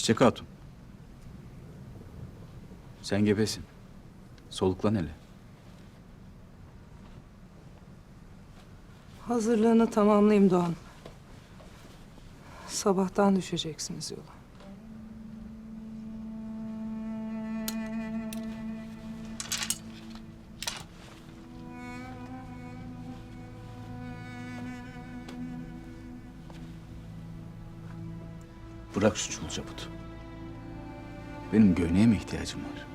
Çiçek Hatun. Sen gebesin. Soluklan hele. Hazırlığını tamamlayayım Doğan. Sabahtan düşeceksiniz yola. Bırak şu çul. Benim göğneğe mi ihtiyacım var?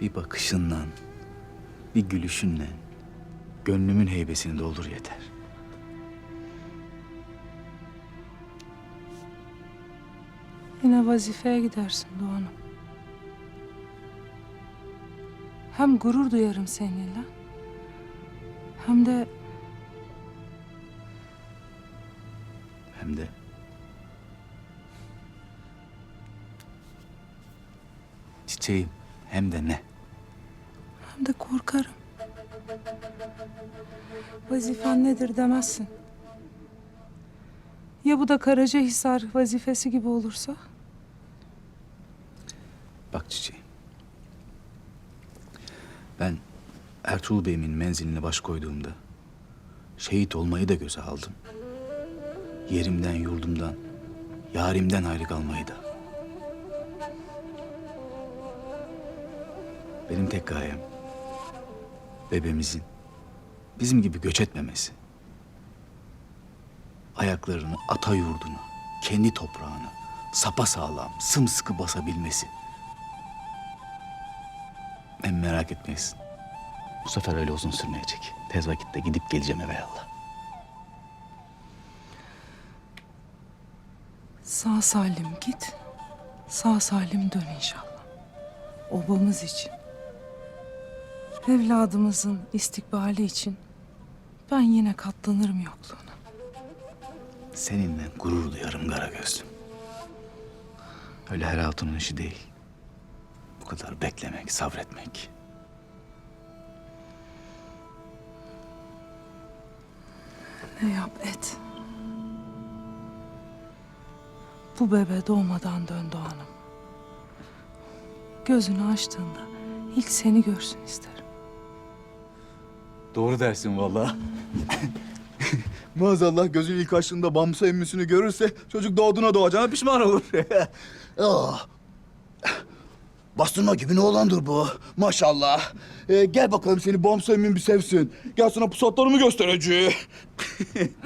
Bir bakışınla, bir gülüşünle gönlümün heybesini doldur yeter. Yine vazifeye gidersin Doğan'ım. Hem gurur duyarım seninle. Hem de Hem de çiçeğim hem de ne? hem de korkarım. Vazifen nedir demezsin. Ya bu da Karacahisar vazifesi gibi olursa? Bak çiçeğim. Ben Ertuğrul Bey'imin menziline baş koyduğumda şehit olmayı da göze aldım. Yerimden, yurdumdan, yarimden ayrı kalmayı da. Benim tek gayem bebeğimizin bizim gibi göç etmemesi. Ayaklarını ata yurduna, kendi toprağına sapasağlam, sımsıkı basabilmesi. Hem merak etmeyiz. Bu sefer öyle uzun sürmeyecek. Tez vakitte gidip geleceğim evelallah. Sağ salim git, sağ salim dön inşallah. Obamız için. Evladımızın istikbali için ben yine katlanırım yokluğuna. Seninle gurur duyarım kara gözlüm. Öyle her hatunun işi değil. Bu kadar beklemek, sabretmek. Ne yap et. Bu bebe doğmadan dön Doğan'ım. Gözünü açtığında ilk seni görsün isterim. Doğru dersin vallahi. Maazallah gözün ilk açtığında bamsa emmisini görürse çocuk doğduğuna doğacağına pişman olur. Ah. Bastırma gibi ne olandır bu? Maşallah. Ee, gel bakalım seni bom sevmin bir sevsin. Gel sana pusatlarımı göstereceğim.